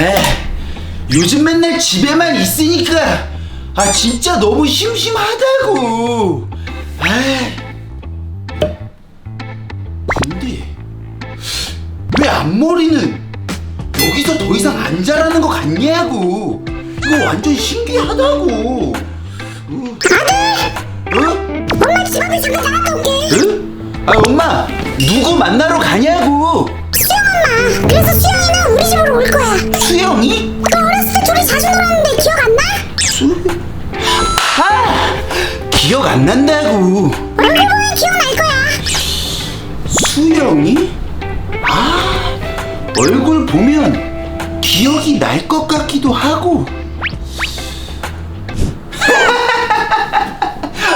에 요즘 맨날 집에만 있으니까 아 진짜 너무 심심하다고. 에 근데 왜 앞머리는 여기서 더 이상 안 자라는 것 같냐고. 이거 완전 신기하다고. 아들. 어? 엄마 집 앞에 잠깐 나갔다 올게. 응? 아 엄마 누구 만나러 가냐고. 수영 엄마. 그래서 수영이는 우리 집으로 올 거야. 수영이? 너 어렸을 때 둘이 자주 놀았는데 기억 안 나? 수? 아 기억 안 난다고. 얼굴 보면 기억날 거야. 수영이? 아 얼굴 보면 기억이 날 것 같기도 하고.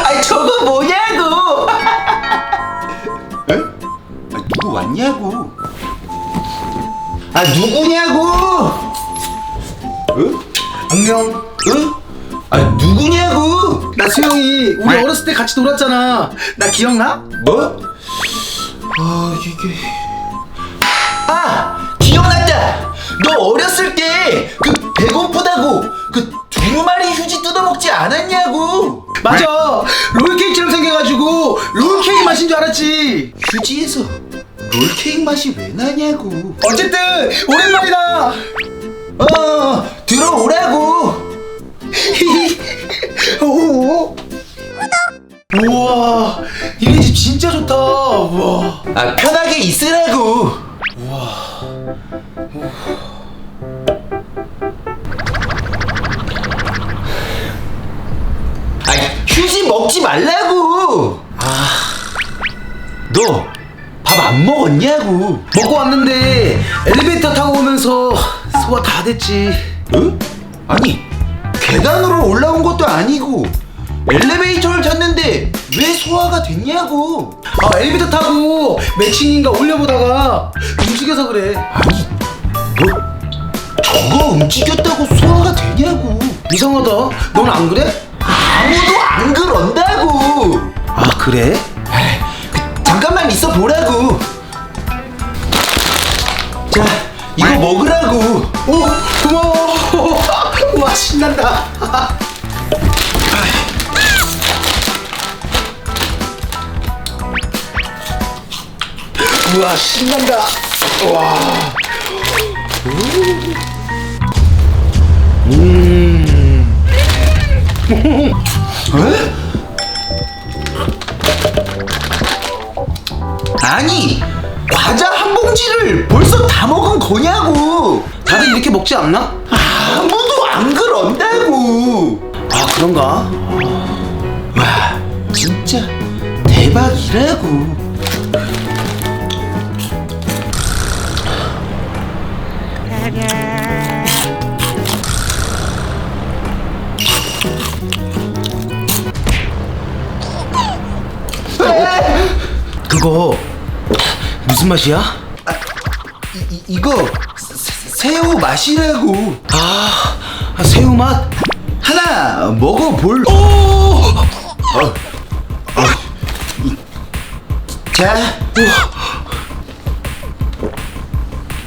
아 저거 뭐냐고? 에? 아, 누구 왔냐고? 아 누구냐고? 어? 안녕. 어? 아 누구냐고? 나 수영이 우리 어렸을 때 같이 놀았잖아. 나 기억나? 뭐? 아 이게 아 기억났다 너 어렸을 때 그 배고프다고 그 두루마리 휴지 뜯어먹지 않았냐고 맞아. 롤케이크처럼 생겨가지고 롤케이크 맛인 줄 알았지. 휴지에서 롤케이크 맛이 왜 나냐고 어쨌든 오랜만이다. 어 들어오라고 오. 우와, 니네 집 진짜 좋다. 우와. 아 편하게 있으라고 아 휴지 먹지 말라고 아너 밥 안 먹었냐고 먹고 왔는데 엘리베이터 타고 오면서 소화 다 됐지. 응? 아니 계단으로 올라온 것도 아니고 엘리베이터를 탔는데 왜 소화가 됐냐고 아 엘리베이터 타고 매칭인가 올려보다가 움직여서 그래. 아니 너 저거 움직였다고 소화가 되냐고 이상하다. 넌 안 그래? 아무도 안 그런다고 아 그래? 있어 보라고 자 이거 먹으라고 오 고마워. 와 신난다. 우와 신난다. 와. 에? 아니 과자 한 봉지를 벌써 다 먹은 거냐고. 다들 이렇게 먹지 않나? 아무도 안 그런다고. 아 그런가? 와 진짜 대박이라고. 그거 무슨 맛이야? 이, 이, 이거 새- 새우 맛이라고 아, 아, 새우 맛? 하나 먹어볼 오! 자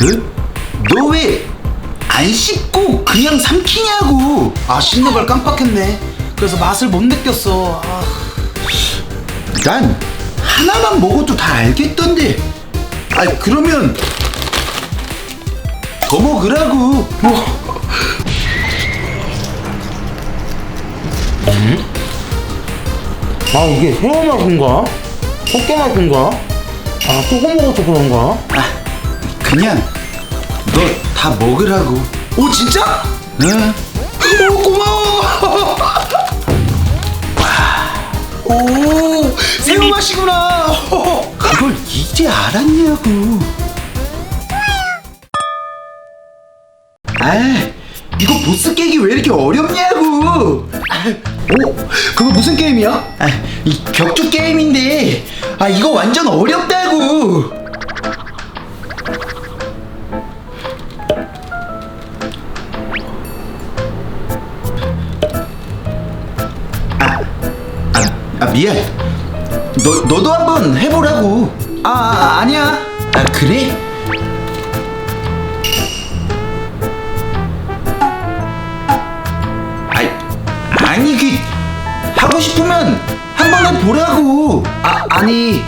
응? 너왜안 씹고 그냥 삼키냐고 아 씹는 걸 깜빡했네. 그래서 맛을 못 느꼈어. 아, 난 하나만 먹어도 다 알겠던데 아 그러면 더 먹으라고 뭐? 아 이게 새우 맛인가? 꽃게 맛인가? 아 조금 먹어서 그런가? 아 그냥 너 다 먹으라고 오 진짜? 응? 오 고마워. 오 새우 맛이구나. 그걸 이제 알았냐고 아 이거 보스 깨기 왜 이렇게 어렵냐고 오 그거 무슨 게임이야? 아, 이 격투 게임인데 아 이거 완전 어렵다고 아 미안. 너 너도 한번 해보라고. 아, 아, 아 아니야. 아 그래? 아니 아니 그 하고 싶으면 한번 해보라고. 아 아니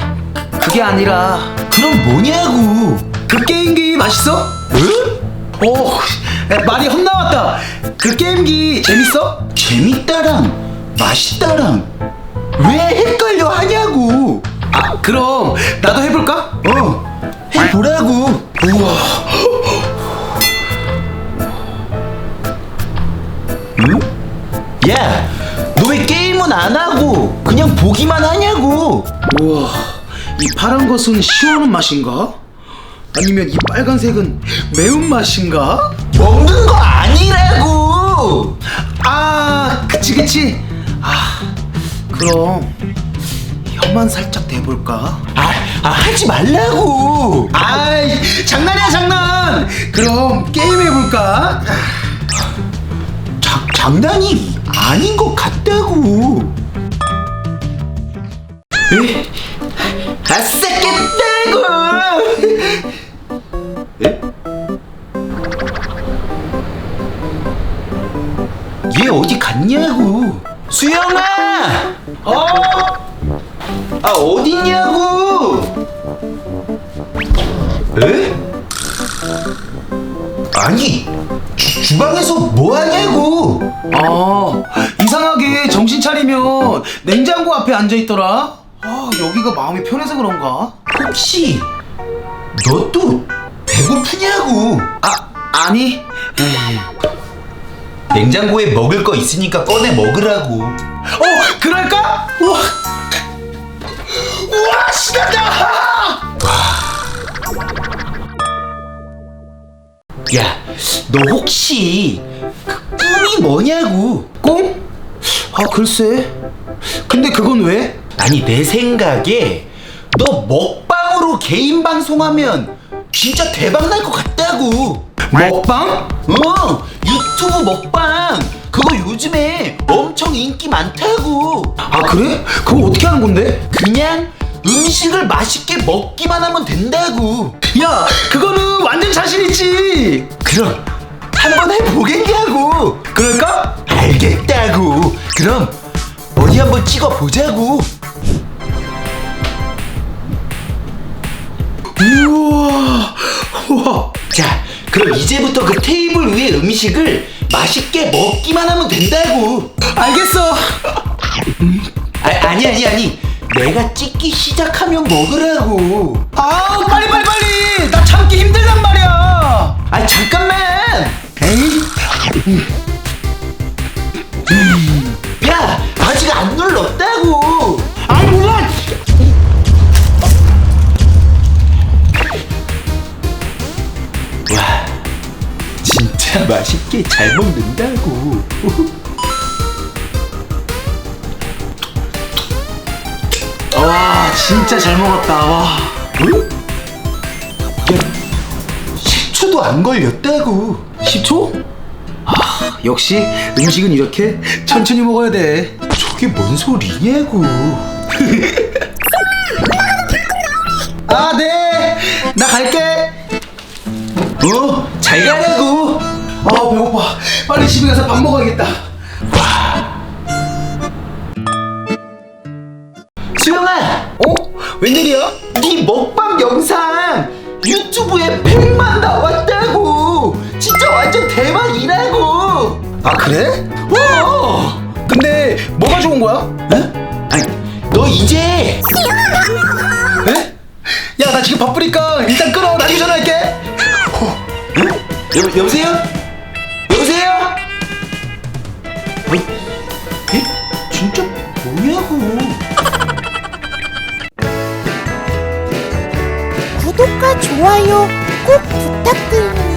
그게 아니라 그럼 뭐냐고. 그 게임기 맛있어? 응? 어? 오 야, 말이 헛나왔다. 그 게임기 재밌어? 재밌다랑 맛있다랑 왜 헷갈려 하냐고 아 그럼 나도 해볼까? 어 해보라고 우와 응? 야너 왜 게임은 안 하고 그냥 보기만 하냐고 우와 이 파란 것은 시원한 맛인가? 아니면 이 빨간색은 매운 맛인가? 먹는 거 아니라고 아 그치 그치 아 그럼 혀만 살짝 대볼까? 아, 아 하지 말라고 아이 장난이야 장난 그럼 게임 해볼까? 자, 장난이 아닌 것 같다고 에? 아싸 깼다고 에? 얘 어디 갔냐고 수영아 어? 아 어딨냐고 에? 아니 주, 주방에서 뭐 하냐고 아 이상하게 정신 차리면 냉장고 앞에 앉아 있더라 아 여기가 마음이 편해서 그런가? 혹시 너 또 배고프냐고 아 아니 에이. 냉장고에 먹을 거 있으니까 꺼내 먹으라고 어 그럴까? 우와 우와 신난다 야 너 혹시 그 꿈이 뭐냐고 꿈? 아 글쎄 근데 그건 왜? 아니 내 생각에 너 먹방으로 개인 방송하면 진짜 대박 날 것 같다고 먹방? 어 유튜브 먹방. 그거 요즘에 엄청 인기 많다고. 아 그래? 그거 어떻게 하는 건데? 그냥 음식을 맛있게 먹기만 하면 된다고. 야 그거는 완전 자신 있지. 그럼 한번 해보겠냐고. 그럴까? 알겠다고. 그럼 어디 한번 찍어보자고. 우와 우와. 자 그럼 이제부터 그 테이블 위에 음식을 맛있게 먹기만 하면 된다고. 알겠어. 아, 아니 아니 아니. 내가 찍기 시작하면 먹으라고. 아 빨리 빨리 빨리. 나 참기 힘들단 말이야. 아 잠깐만. 에이. 야 아직 안 눌렀다고 맛있게 잘 먹는다고 와 진짜 잘 먹었다 와 응? 야 10초도 안 걸렸다고 10초? 아 역시 음식은 이렇게 천천히 먹어야 돼 저게 뭔 소리냐고 아, 네. 나 갈게. 어? 잘 가라고 아, 배고파. 빨리 집에 가서 밥 먹어야겠다. 수영아 어? 웬일이야? 네 먹방 영상 유튜브에 100만 나왔다고 진짜 완전 대박이라고 아, 그래? 어? 근데 뭐가 좋은 거야? 어? 아니 너 이제 에? 야, 나 지금 바쁘니까 일단 끊어. 나중에 전화할게. 응? 여? 여보세요? 에? 진짜 뭐냐고 구독과 좋아요 꼭 부탁드립니다.